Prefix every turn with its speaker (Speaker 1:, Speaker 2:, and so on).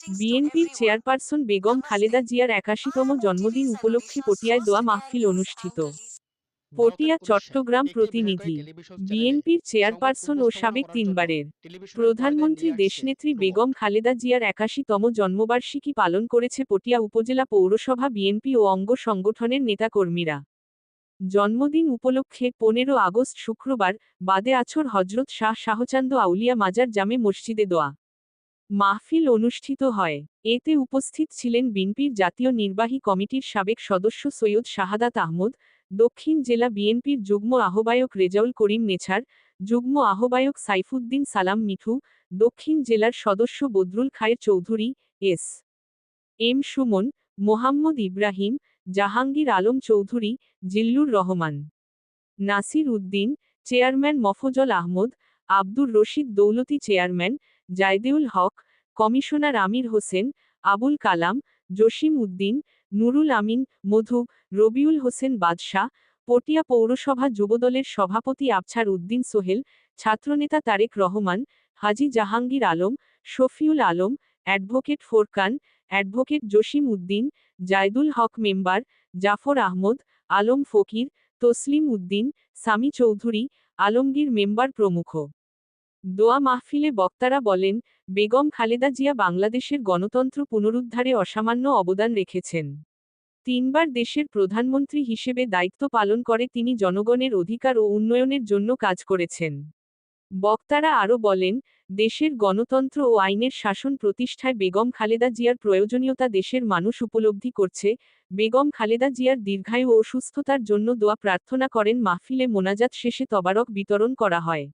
Speaker 1: বিএনপির চেয়ারপারসন বেগম খালেদা জিয়ার একাশিতম জন্মদিন উপলক্ষে পটিয়ায় দোয়া মাহফিল অনুষ্ঠিত। পটিয়া চট্টগ্রাম প্রতিনিধি বিএনপির চেয়ারপারসন ও সাবেক তিনবারের প্রধানমন্ত্রী দেশনেত্রী বেগম খালেদা জিয়ার একাশিতম জন্মবার্ষিকী পালন করেছে পটিয়া উপজেলা পৌরসভা বিএনপি ও অঙ্গ সংগঠনের নেতাকর্মীরা। জন্মদিন উপলক্ষে পনেরো আগস্ট শুক্রবার বাদে আছর হজরত শাহ শাহচান্দ আউলিয়া মাজার জামে মসজিদে দোয়া। মাহফিল অনুষ্ঠিত হয়। এতে উপস্থিত ছিলেন বিএনপির জাতীয় নির্বাহী কমিটির সাবেক সদস্য সৈয়দ শাহাদাত আহমদ, দক্ষিণ জেলা বিএনপির যুগ্ম আহ্বায়ক রেজাউল করিম নেছার যুগ্ম আহ্বায়ক সাইফুদ্দিন সালাম মিঠু, দক্ষিণ জেলার সদস্য Badrul Khayer Chowdhury, S. M. Sumon, Mohammad Ibrahim, Jahangir Alam Chowdhury, Zillur Rahman. Nasir Uddin, chairman Mofazzal Ahmed, Abdur Rashid Daulati chairman Zaydeul Haque, commissioner Amir Hossain, Abul Kalam, Jasim Uddin, Nurul Amin, Modhu, Rabiul Hossain Badshah, Patiya পৌরসভা যুবদলের সভাপতি আবছার উদ্দিন সোহেল, ছাত্রনেতা Tarek Rahman, Haji Jahangir Alam, Shafiul Alam, advocate Forkan, advocate Jasim Uddin, Zaydul Haque member, Jafar Ahmed, Alam Fakir, Taslim Uddin, Sami Chowdhury, Alamgir member প্রমুখ। দোয়া মাহফিলে বক্তারা বলেন, বেগম খালেদা জিয়া বাংলাদেশের গণতন্ত্র পুনরুদ্ধারে অসামান্য অবদান রেখেছেন। তিনবার দেশের প্রধানমন্ত্রী হিসেবে দায়িত্ব পালন করে তিনি জনগণের অধিকার ও উন্নয়নের জন্য কাজ করেছেন। বক্তারা আরও বলেন, দেশের গণতন্ত্র ও আইনের শাসন প্রতিষ্ঠায় বেগম খালেদা জিয়ার প্রয়োজনীয়তা দেশের মানুষ উপলব্ধি করছে। বেগম খালেদা জিয়ার দীর্ঘায়ু ও সুস্থতার জন্য দোয়া প্রার্থনা করেন মাহফিলে মোনাজাত শেষে তবারক বিতরণ করা হয়।